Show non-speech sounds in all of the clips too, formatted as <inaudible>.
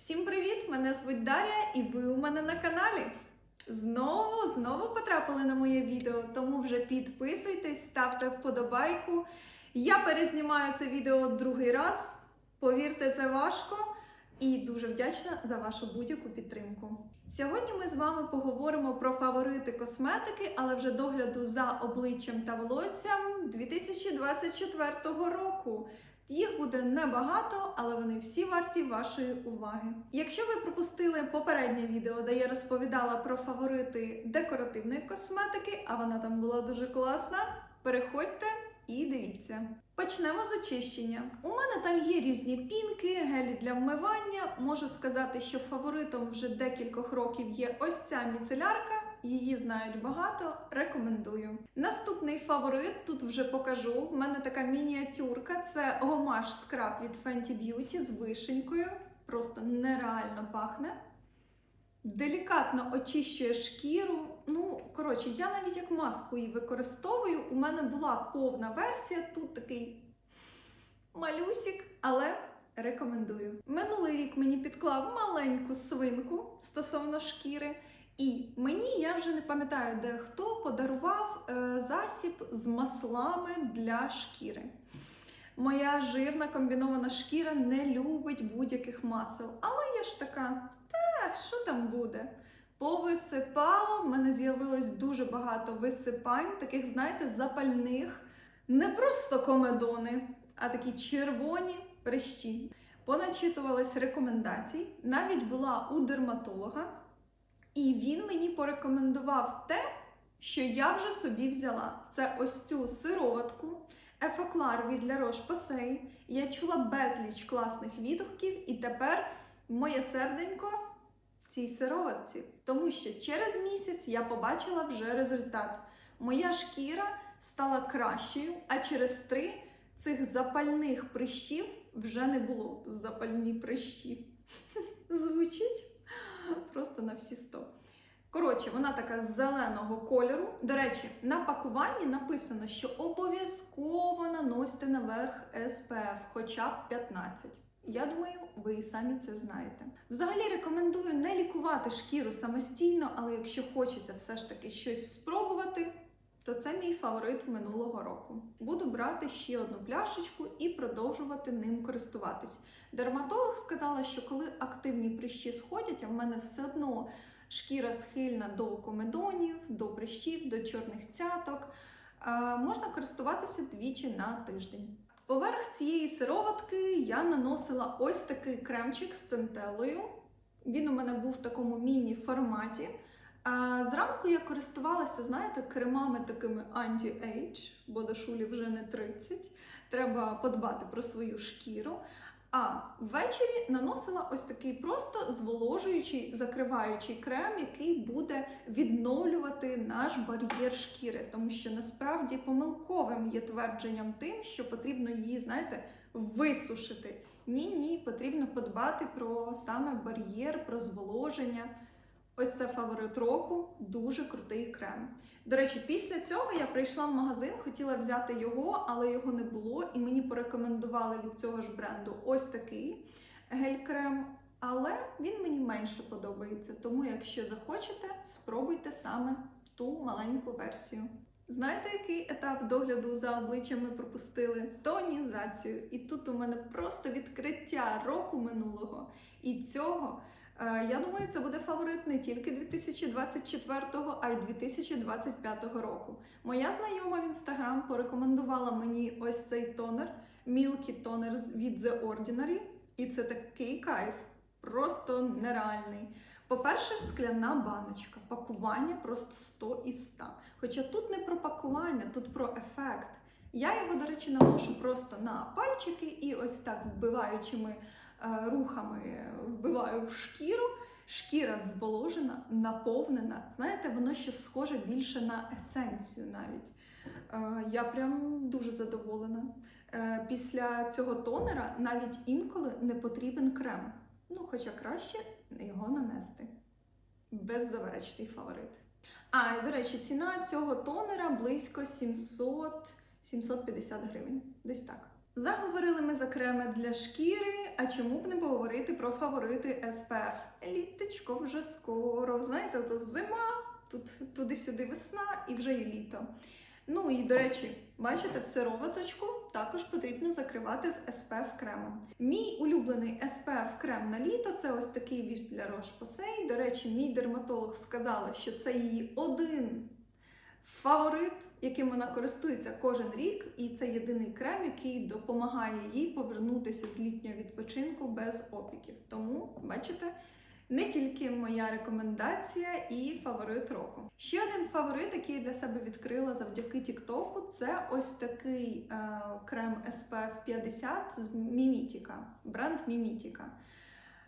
Всім привіт! Мене звуть Дар'я, і ви у мене на каналі. Знову, знову потрапили на моє відео, тому вже підписуйтесь, ставте вподобайку. Я перезнімаю це відео другий раз. Повірте, це важко і дуже вдячна за вашу будь-яку підтримку. Сьогодні ми з вами поговоримо про фаворити косметики, але вже догляду за обличчям та волоссям 2024 року. Їх буде небагато, але вони всі варті вашої уваги. Якщо ви пропустили попереднє відео, де я розповідала про фаворити декоративної косметики, а вона там була дуже класна, переходьте і дивіться. Почнемо з очищення. У мене там є різні пінки, гелі для вмивання. Можу сказати, що фаворитом вже декількох років є ось ця міцелярка. Її знають багато, рекомендую. Наступний фаворит тут вже покажу. В мене така мініатюрка. Це гомаш скраб від Fenty Beauty з вишенькою. Просто нереально пахне. Делікатно очищує шкіру. Ну, коротше, я навіть як маску її використовую. У мене була повна версія, тут такий малюсик, але рекомендую. Минулий рік мені підклав маленьку свинку стосовно шкіри. І мені я вже не пам'ятаю, де хто подарував е, засіб з маслами для шкіри. Моя жирна комбінована шкіра не любить будь-яких масел. Але я ж така, та що там буде? Повисипало, в мене з'явилось дуже багато висипань, таких, знаєте, запальних, не просто комедони, а такі червоні прищі. Поначитувалась рекомендацій, навіть була у дерматолога. І він мені порекомендував те, що я вже собі взяла. Це ось цю сироватку Ефеклар від La Roche-Posay. Я чула безліч класних відгуків, і тепер моє серденько цій сироватці. Тому що через місяць я побачила вже результат. Моя шкіра стала кращою, а через три цих запальних прищів вже не було. Запальні прищі. <laughs> Звучить <laughs> просто на всі 100. Коротше, вона така зеленого кольору. До речі, на пакуванні написано, що обов'язково наносьте наверх SPF, хоча б 15. Я думаю, ви і самі це знаєте. Взагалі рекомендую не лікувати шкіру самостійно, але якщо хочеться все ж таки щось спробувати, то це мій фаворит минулого року. Буду брати ще одну пляшечку і продовжувати ним користуватись. Дерматолог сказала, що коли активні прищі сходять, а в мене все одно шкіра схильна до комедонів, до прищів, до чорних цяток, можна користуватися двічі на тиждень. Поверх цієї сироватки я наносила ось такий кремчик з центелою. Він у мене був в такому міні-форматі. А зранку я користувалася, знаєте, кремами такими анті-ейдж, бо до шулі вже не 30. Треба подбати про свою шкіру. А ввечері наносила ось такий просто зволожуючий, закриваючий крем, який буде відновлювати наш бар'єр шкіри, тому що насправді помилковим є твердженням тим, що потрібно її, знаєте, висушити. Ні, ні, потрібно подбати про саме бар'єр, про зволоження. Ось це фаворит року, дуже крутий крем. До речі, після цього я прийшла в магазин, хотіла взяти його, але його не було, і мені порекомендували від цього ж бренду ось такий гель-крем. Але він мені менше подобається. Тому, якщо захочете, спробуйте саме ту маленьку версію. Знаєте, який етап догляду за обличчям ми пропустили? Тонізацію. І тут у мене просто відкриття року минулого і цього. Я думаю, це буде фаворит не тільки 2024, а й 2025 року. Моя знайома в інстаграм порекомендувала мені ось цей тонер, Milky Toner від The Ordinary. І це такий кайф, просто нереальний. По-перше, скляна баночка, пакування просто 100 із 100. Хоча тут не про пакування, тут про ефект. Я його, до речі, наношу просто на пальчики і ось так вбиваючими рухами вбиваю в шкіру. Шкіра зволожена, наповнена. Знаєте, воно ще схоже більше на есенцію навіть. Я прям дуже задоволена. Е, після цього тонера навіть інколи не потрібен крем. Ну, хоча краще його нанести. Беззаперечний фаворит. А, і, до речі, ціна цього тонера близько 700-750 гривень. Десь так. Заговорили ми за креми для шкіри, а чому б не поговорити про фаворити SPF? Літочко вже скоро. Знаєте, то зима, тут туди-сюди весна і вже є літо. Ну і до речі, бачите, сироваточку також потрібно закривати з SPF кремом. Мій улюблений SPF крем на літо це ось такий віж для Roche-Posay. До речі, мій дерматолог сказала, що це її один фаворит, яким вона користується кожен рік, і це єдиний крем, який допомагає їй повернутися з літнього відпочинку без опіків. Тому, бачите, не тільки моя рекомендація і фаворит року. Ще один фаворит, який я для себе відкрила завдяки Тіктоку, це ось такий е, крем SPF 50 з Мімітіка, бренд Мімітіка.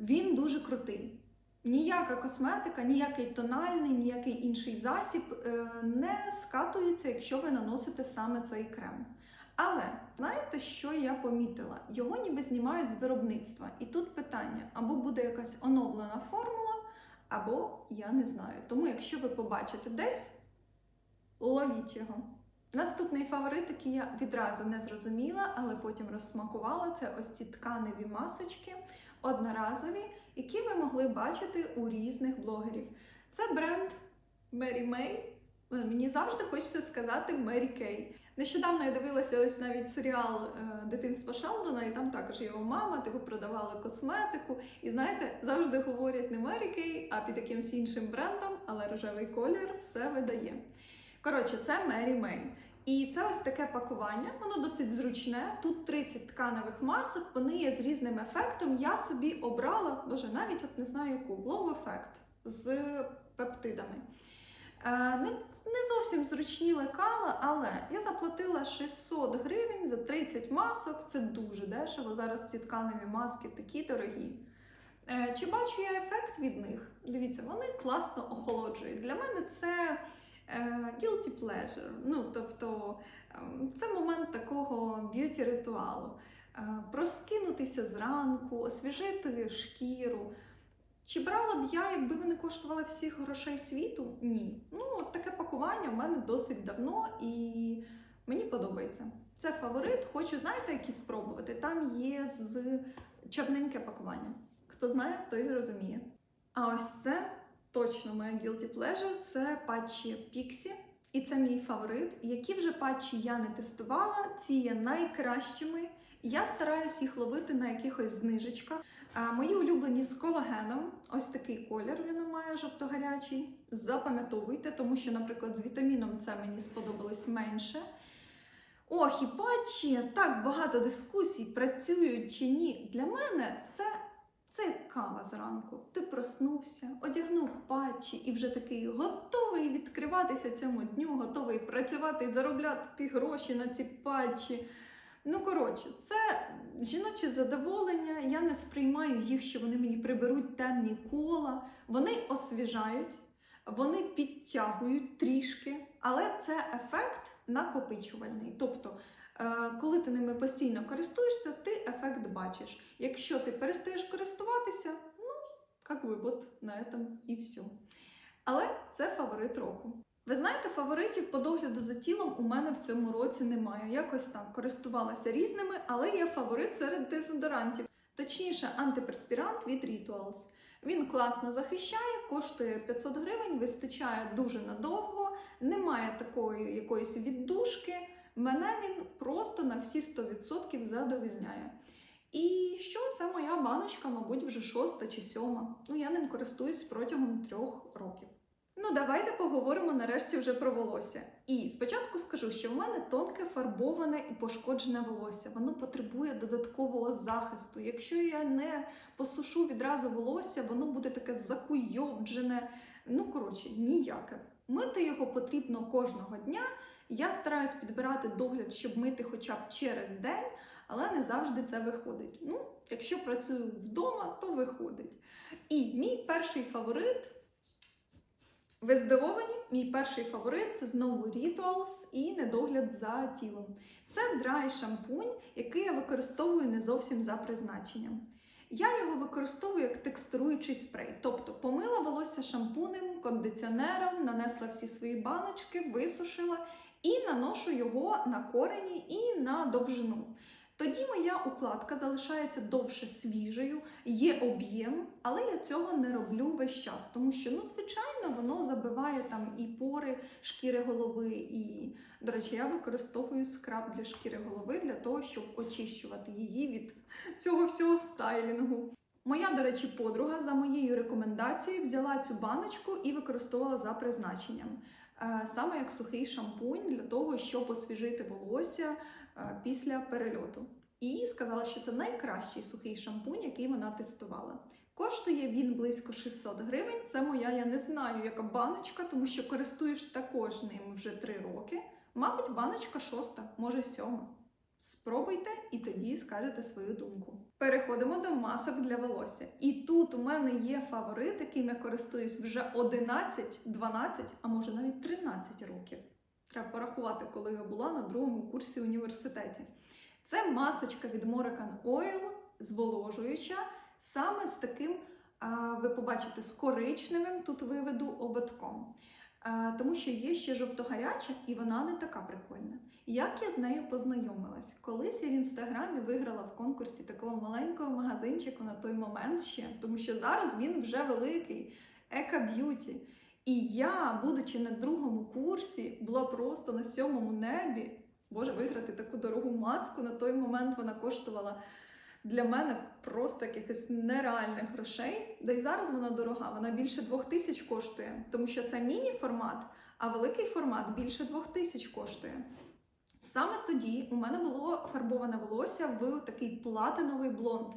Він дуже крутий. Ніяка косметика, ніякий тональний, ніякий інший засіб е, не скатується, якщо ви наносите саме цей крем. Але знаєте, що я помітила? Його ніби знімають з виробництва. І тут питання: або буде якась оновлена формула, або я не знаю. Тому, якщо ви побачите десь, ловіть його. Наступний фаворит, який я відразу не зрозуміла, але потім розсмакувала, це ось ці тканеві масочки одноразові, які ви могли бачити у різних блогерів. Це бренд Mary May. Мені завжди хочеться сказати Mary Kay. Нещодавно я дивилася ось навіть серіал е, Дитинство Шелдона, і там також його мама, типу продавала косметику. І знаєте, завжди говорять не Mary Kay, а під якимсь іншим брендом, але рожевий колір все видає. Коротше, це Mary May. І це ось таке пакування, воно досить зручне. Тут 30 тканевих масок, вони є з різним ефектом. Я собі обрала, боже, навіть от не знаю яку, Glow Effect з пептидами. Е, Не, не зовсім зручні лекала, але я заплатила 600 гривень за 30 масок. Це дуже дешево. Зараз ці тканеві маски такі дорогі. Е, Чи бачу я ефект від них? Дивіться, вони класно охолоджують. Для мене це guilty pleasure. Ну, тобто ем, це момент такого б'юті-ритуалу. Е, Проскинутися зранку, освіжити шкіру. Чи брала б я, якби вони коштували всіх грошей світу? Ні. Ну, таке пакування в мене досить давно і мені подобається. Це фаворит, хочу, знаєте, які спробувати. Там є з чорненьке пакування. Хто знає, той зрозуміє. А ось це точно моя guilty pleasure, це патчі Pixie. І це мій фаворит. Які вже патчі я не тестувала, ці є найкращими. Я стараюсь їх ловити на якихось знижечках. Мої улюблені з колагеном. Ось такий колір він має жовто-гарячий. Запам'ятовуйте, тому що, наприклад, з вітаміном це мені сподобалось менше. Ох, і патчі, так багато дискусій, працюють чи ні. Для мене це, це як кава зранку. Ти проснувся, одягнув патчі і вже такий готовий відкриватися цьому дню, готовий працювати і заробляти ті гроші на ці патчі. Ну, коротше, це жіноче задоволення. Я не сприймаю їх, що вони мені приберуть темні кола. Вони освіжають, вони підтягують трішки, але це ефект накопичувальний. Тобто, коли ти ними постійно користуєшся, ти ефект бачиш. Якщо ти перестаєш користуватися, ну, як би, от на этом і все. Але це фаворит року. Ви знаєте, фаворитів по догляду за тілом у мене в цьому році немає. Якось так користувалася різними, але є фаворит серед дезодорантів. Точніше, антиперспірант від Rituals. Він класно захищає, коштує 500 гривень, вистачає дуже надовго, немає такої якоїсь віддушки. Мене він просто на всі 100% задовільняє. І що це моя баночка, мабуть, вже шоста чи сьома. Ну, я ним користуюсь протягом трьох років. Ну, давайте поговоримо нарешті вже про волосся. І спочатку скажу, що в мене тонке фарбоване і пошкоджене волосся. Воно потребує додаткового захисту. Якщо я не посушу відразу волосся, воно буде таке закуйовджене. Ну, коротше, ніяке. Мити його потрібно кожного дня. Я стараюсь підбирати догляд, щоб мити хоча б через день, але не завжди це виходить. Ну, якщо працюю вдома, то виходить. І мій перший фаворит. Ви здивовані? Мій перший фаворит це знову Rituals і недогляд за тілом. Це драй шампунь, який я використовую не зовсім за призначенням. Я його використовую як текстуруючий спрей, тобто помила волосся шампунем, кондиціонером, нанесла всі свої баночки, висушила і наношу його на корені і на довжину. Тоді моя укладка залишається довше свіжою, є об'єм, але я цього не роблю весь час, тому що, ну, звичайно, воно забиває там і пори шкіри голови, і, до речі, я використовую скраб для шкіри голови для того, щоб очищувати її від цього всього стайлінгу. Моя, до речі, подруга за моєю рекомендацією взяла цю баночку і використовувала за призначенням. Е, Саме як сухий шампунь для того, щоб освіжити волосся е, після перельоту. І сказала, що це найкращий сухий шампунь, який вона тестувала. Коштує він близько 600 гривень. Це моя, я не знаю, яка баночка, тому що користуєш також ним вже 3 роки. Мабуть, баночка шоста, може сьома. Спробуйте і тоді скажете свою думку. Переходимо до масок для волосся. І тут у мене є фаворит, яким я користуюсь вже 11, 12, а може навіть 13 років. Треба порахувати, коли я була на другому курсі університеті. Це масочка від Moroccan Oil, зволожуюча, саме з таким, ви побачите, з коричневим, тут виведу ободком. Тому що є ще жовто-гаряча, і вона не така прикольна. Як я з нею познайомилась? Колись я в інстаграмі виграла в конкурсі такого маленького магазинчику на той момент ще, тому що зараз він вже великий, Ека Б'юті. І я, будучи на другому курсі, була просто на сьомому небі. Боже, виграти таку дорогу маску на той момент вона коштувала для мене просто якихось нереальних грошей. Да й зараз вона дорога, вона більше двох тисяч коштує, тому що це міні-формат, а великий формат більше двох тисяч коштує. Саме тоді у мене було фарбоване волосся в такий платиновий блонд.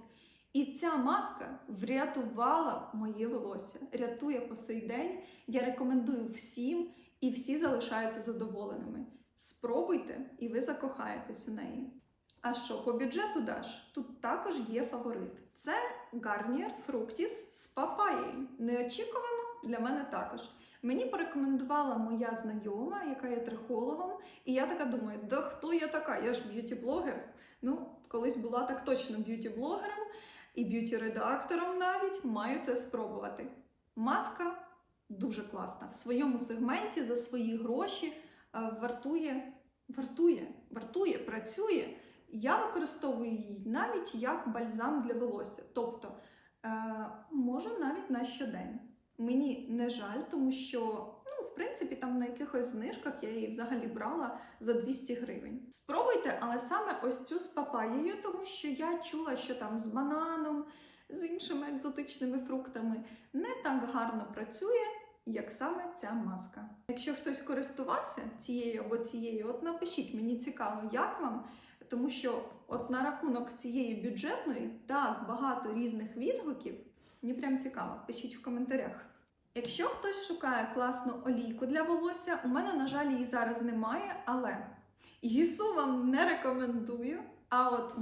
І ця маска врятувала моє волосся, рятує по сей день. Я рекомендую всім, і всі залишаються задоволеними. Спробуйте, і ви закохаєтесь у неї. А що по бюджету даш? Тут також є фаворит. Це Garnier Fructis з папаєю. Неочікувано для мене також. Мені порекомендувала моя знайома, яка є трихологом, і я така думаю, да хто я така? Я ж б'юті-блогер. Ну, колись була так точно б'юті-блогером і б'юті-редактором навіть маю це спробувати. Маска дуже класна. В своєму сегменті за свої гроші е, вартує, вартує, вартує, працює. Я використовую її навіть як бальзам для волосся. Тобто, е, можу навіть на щодень. Мені не жаль, тому що, ну, в принципі, там на якихось знижках я її взагалі брала за 200 гривень. Спробуйте, але саме ось цю з папаєю, тому що я чула, що там з бананом, з іншими екзотичними фруктами не так гарно працює, як саме ця маска. Якщо хтось користувався цією або цією, от напишіть, мені цікаво, як вам. Тому що от на рахунок цієї бюджетної так багато різних відгуків. Мені прям цікаво, пишіть в коментарях. Якщо хтось шукає класну олійку для волосся, у мене, на жаль, її зараз немає, але гісу вам не рекомендую. А от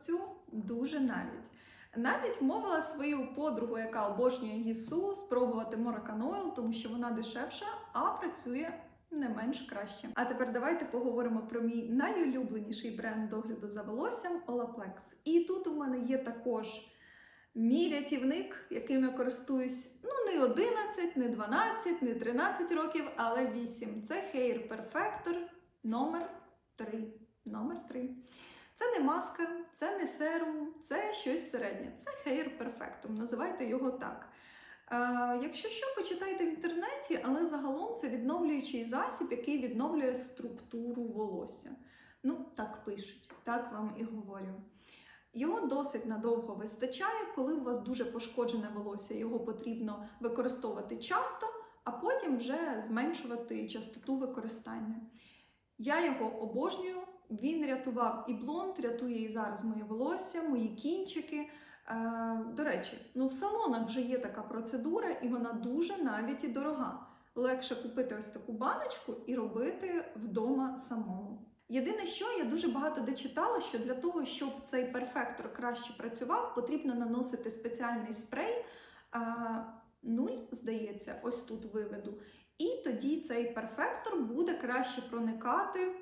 цю дуже навіть. Навіть вмовила свою подругу, яка обожнює гісу, спробувати Oil, тому що вона дешевша, а працює не менш краще. А тепер давайте поговоримо про мій найулюбленіший бренд догляду за волоссям Olaplex. І тут у мене є також мій рятівник, яким я користуюсь ну не 11, не 12, не 13 років, але 8. Це Hair Perfector номер 3. Номер 3. Це не маска, це не серум, це щось середнє. Це Hair Perfectum, називайте його так. Е, якщо що, почитайте в інтернеті, але загалом це відновлюючий засіб, який відновлює структуру волосся. Ну, так пишуть, так вам і говорю. Його досить надовго вистачає, коли у вас дуже пошкоджене волосся, його потрібно використовувати часто, а потім вже зменшувати частоту використання. Я його обожнюю, він рятував і блонд, рятує і зараз моє волосся, мої кінчики. Е, До речі, ну в салонах вже є така процедура, і вона дуже навіть і дорога. Легше купити ось таку баночку і робити вдома самому. Єдине, що я дуже багато де читала, що для того, щоб цей перфектор краще працював, потрібно наносити спеціальний спрей. А, нуль, здається, ось тут виведу. І тоді цей перфектор буде краще проникати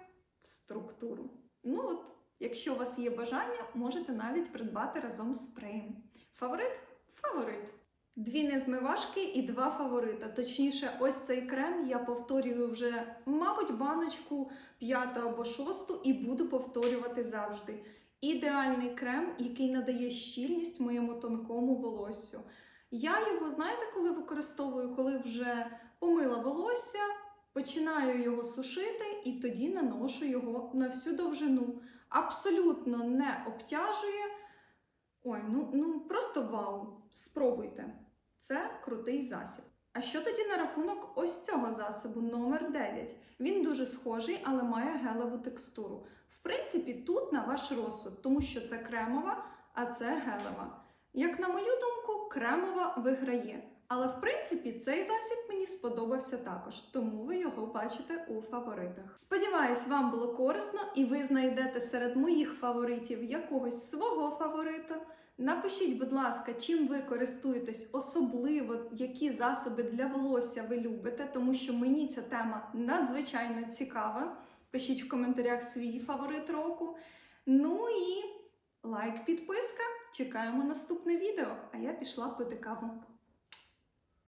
в структуру. Ну от, якщо у вас є бажання, можете навіть придбати разом з спреєм. Фаворит? Фаворит. Дві незмивашки і два фаворита. Точніше, ось цей крем я повторюю вже, мабуть, баночку п'яту або шосту і буду повторювати завжди. Ідеальний крем, який надає щільність моєму тонкому волоссю. Я його, знаєте, коли використовую, коли вже помила волосся, починаю його сушити і тоді наношу його на всю довжину. Абсолютно не обтяжує. Ой, ну, ну просто вау! Спробуйте. Це крутий засіб. А що тоді на рахунок ось цього засобу, номер 9? Він дуже схожий, але має гелеву текстуру. В принципі, тут на ваш розсуд, тому що це кремова, а це гелева. Як на мою думку, кремова виграє. Але в принципі цей засіб мені сподобався також, тому ви його бачите у фаворитах. Сподіваюсь, вам було корисно і ви знайдете серед моїх фаворитів якогось свого фаворита. Напишіть, будь ласка, чим ви користуєтесь, особливо які засоби для волосся ви любите, тому що мені ця тема надзвичайно цікава. Пишіть в коментарях свій фаворит року. Ну і лайк, підписка. Чекаємо наступне відео. А я пішла пити каву.